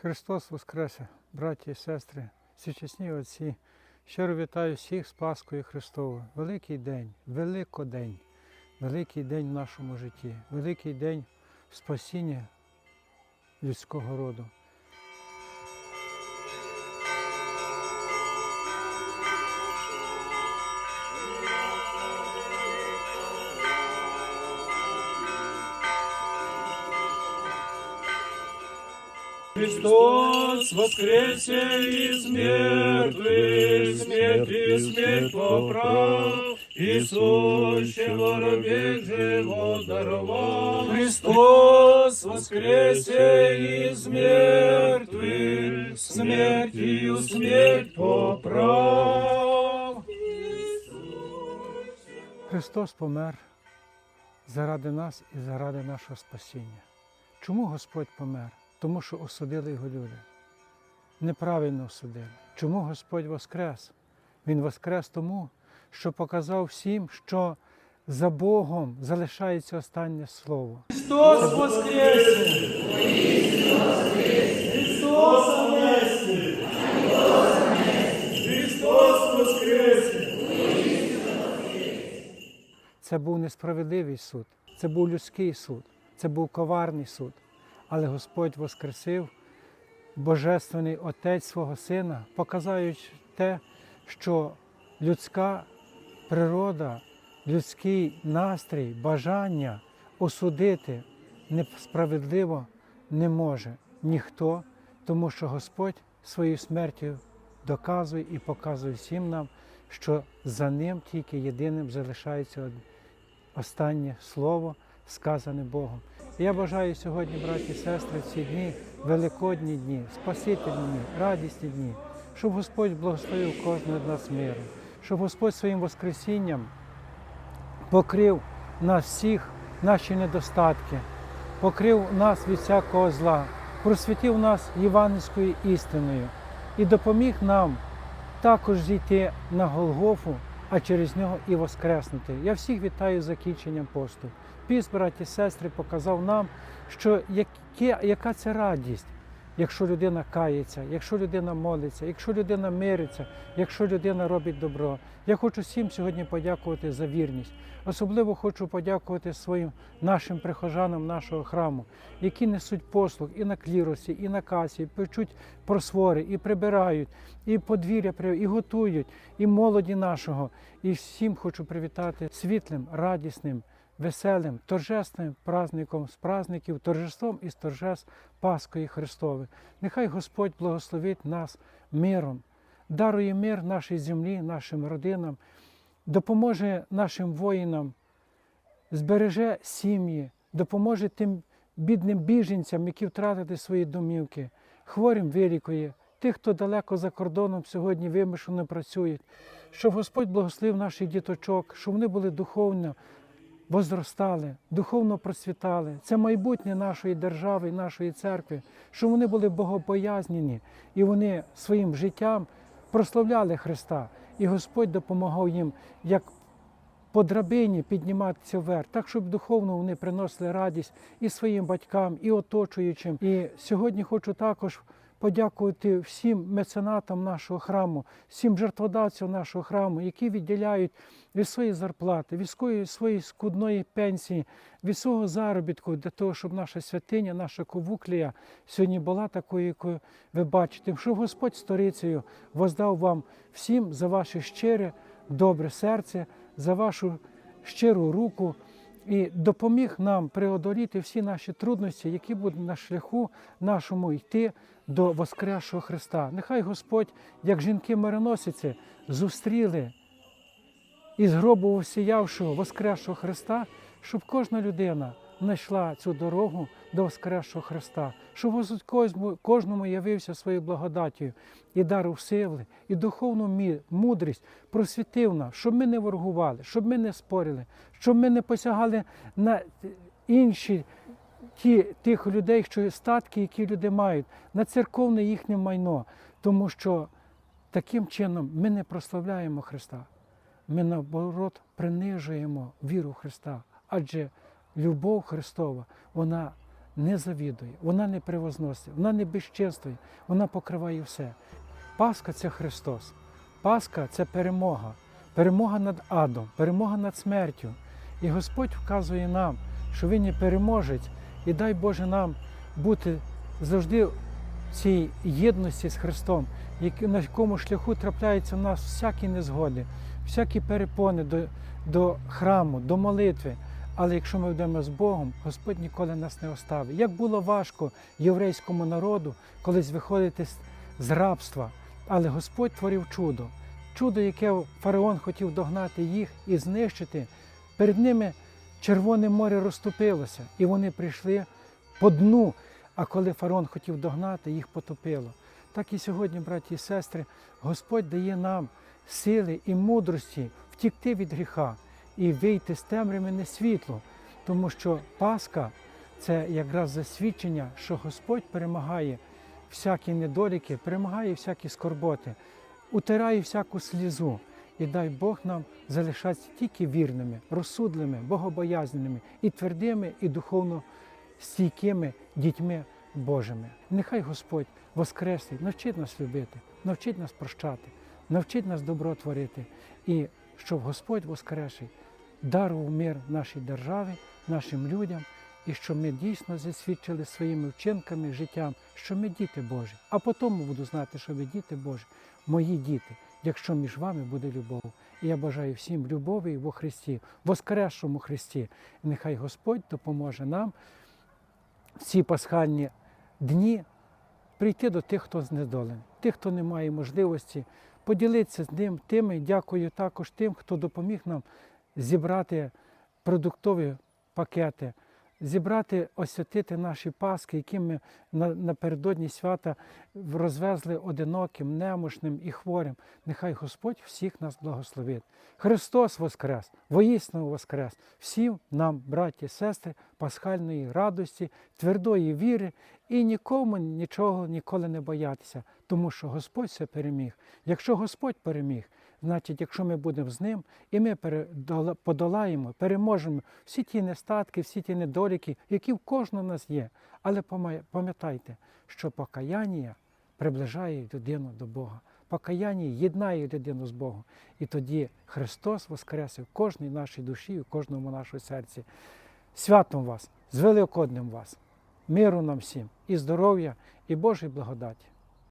Христос Воскресе, браті і сестри, сучасні отці. Щиро вітаю всіх з Пасхою Христовою. Великий день, Великодень, великий день в нашому житті, великий день спасіння людського роду. Христос воскресе из мертвых, смерть и смерть поправ, и сущего робег живот даровал. Христос воскресе из мертвых, смертью смерть поправ. Христос помер заради нас і заради нашого спасіння. Чому Господь помер? Тому що осудили його люди. Неправильно осудили. Чому Господь воскрес? Він воскрес тому, що показав всім, що за Богом залишається останнє слово. Христос воскресе! Христос воскресе! Христос воскресе! Це був несправедливий суд, це був людський суд, це був коварний суд. Але Господь воскресив Божественний Отець свого Сина, показуючи те, що людська природа, людський настрій, бажання осудити несправедливо не може ніхто, тому що Господь своєю смертю доказує і показує всім нам, що за ним тільки єдиним залишається останнє слово, сказане Богом. Я бажаю сьогодні, браті і сестри, ці дні, великодні дні, спасительні дні, радісні дні, щоб Господь благословив кожного з нас миром, щоб Господь своїм Воскресінням покрив нас всіх наші недостатки, покрив нас від всякого зла, просвітив нас євангельською істиною і допоміг нам також зійти на Голгофу, а через нього і воскреснути. Я всіх вітаю з закінченням посту. Піс, браті сестри, показав нам, що яка це радість, якщо людина кається, якщо людина молиться, якщо людина мириться, якщо людина робить добро. Я хочу всім сьогодні подякувати за вірність. Особливо хочу подякувати своїм нашим прихожанам нашого храму, які несуть послуг і на кліросі, і на касі, і печуть просвори, і прибирають, і подвір'я і готують, і молоді нашого. І всім хочу привітати світлим, радісним, веселим, торжественним праздником з праздників, торжеством із торжеств Паскої Христової. Нехай Господь благословить нас миром, дарує мир нашій землі, нашим родинам, допоможе нашим воїнам, збереже сім'ї, допоможе тим бідним біженцям, які втратили свої домівки, хворим вилікує, тих, хто далеко за кордоном сьогодні вимушено працюють, щоб Господь благословив наших діточок, щоб вони були духовно возростали, духовно процвітали. Це майбутнє нашої держави, нашої церкви, щоб вони були богобоязнені і вони своїм життям прославляли Христа. І Господь допомагав їм як по драбині підніматися вверх, так щоб духовно вони приносили радість і своїм батькам, і оточуючим. І сьогодні хочу також подякувати всім меценатам нашого храму, всім жертводавцям нашого храму, які відділяють від своєї зарплати, від своєї, скудної пенсії, від свого заробітку для того, щоб наша святиня, наша ковуклія сьогодні була такою, якою ви бачите, щоб Господь сторицею воздав вам всім за ваше щире, добре серце, за вашу щиру руку і допоміг нам преодоліти всі наші трудності, які будуть на шляху нашому йти до Воскресшого Христа. Нехай Господь, як жінки-мироносиці, зустріли із гробу усіявшого Воскресшого Христа, щоб кожна людина знайшла цю дорогу до Воскресшого Христа, щоб Господь кожному- явився своєю благодаттю і дарив сили, і духовну мудрість просвітив нас, щоб ми не ворогували, щоб ми не спорили, щоб ми не посягали на інші ті, тих людей, що статки, які люди мають, на церковне їхнє майно, тому що таким чином ми не прославляємо Христа. Ми наоборот принижуємо віру Христа, адже любов Христова, вона не завідує, вона не привозносить, вона не безчинствує, вона покриває все. Пасха це Христос. Пасха це перемога, перемога над адом, перемога над смертю. І Господь вказує нам, що Він є переможець, і дай Боже нам бути завжди в цій єдності з Христом, на якому шляху трапляються в нас всякі незгоди, всякі перепони до, до храму, до молитви. Але якщо ми йдемо з Богом, Господь ніколи нас не оставить. Як було важко єврейському народу колись виходити з- рабства, але Господь творив чудо. Чудо, яке фараон хотів догнати їх і знищити. Перед ними Червоне море розступилося, і вони прийшли по дну. А коли фараон хотів догнати, їх потопило. Так і сьогодні, браті і сестри, Господь дає нам сили і мудрості втікти від гріха і вийти з темряви на світло, тому що Пасха це якраз засвідчення, що Господь перемагає всякі недоліки, перемагає всякі скорботи, утирає всяку слізу. І дай Бог нам залишатися тільки вірними, розсудливими, богобоязненими і твердими, і духовно стійкими дітьми Божими. Нехай Господь воскреслить, навчить нас любити, навчить нас прощати, навчить нас добро творити, і щоб Господь воскресив дарував мир нашій державі, нашим людям, і щоб ми дійсно засвідчили своїми вчинками, життям, що ми діти Божі. А потім буду знати, що ви діти Божі, мої діти, якщо між вами буде любов. І я бажаю всім любові во Христі, воскресшому Христі. І нехай Господь допоможе нам в ці пасхальні дні прийти до тих, хто знедолений, тих, хто не має можливості поділитися з ним тими. Дякую також тим, хто допоміг нам зібрати продуктові пакети, зібрати, освятити наші паски, які ми напередодні свята розвезли одиноким, немощним і хворим. Нехай Господь всіх нас благословить. Христос Воскрес, воїсно Воскрес, всім нам, браті сестри, пасхальної радості, твердої віри і нікому нічого ніколи не боятися, тому що Господь все переміг. Якщо Господь переміг, значить, якщо ми будемо з ним, і ми подолаємо, переможемо всі ті нестатки, всі ті недоліки, які в кожного нас є. Але пам'ятайте, що покаяння приближає людину до Бога. Покаяння єднає людину з Богом. І тоді Христос воскресе в кожній нашій душі, в кожному нашому серці. Святом вас, з Великоднем вас, миру нам всім, і здоров'я, і Божої благодаті.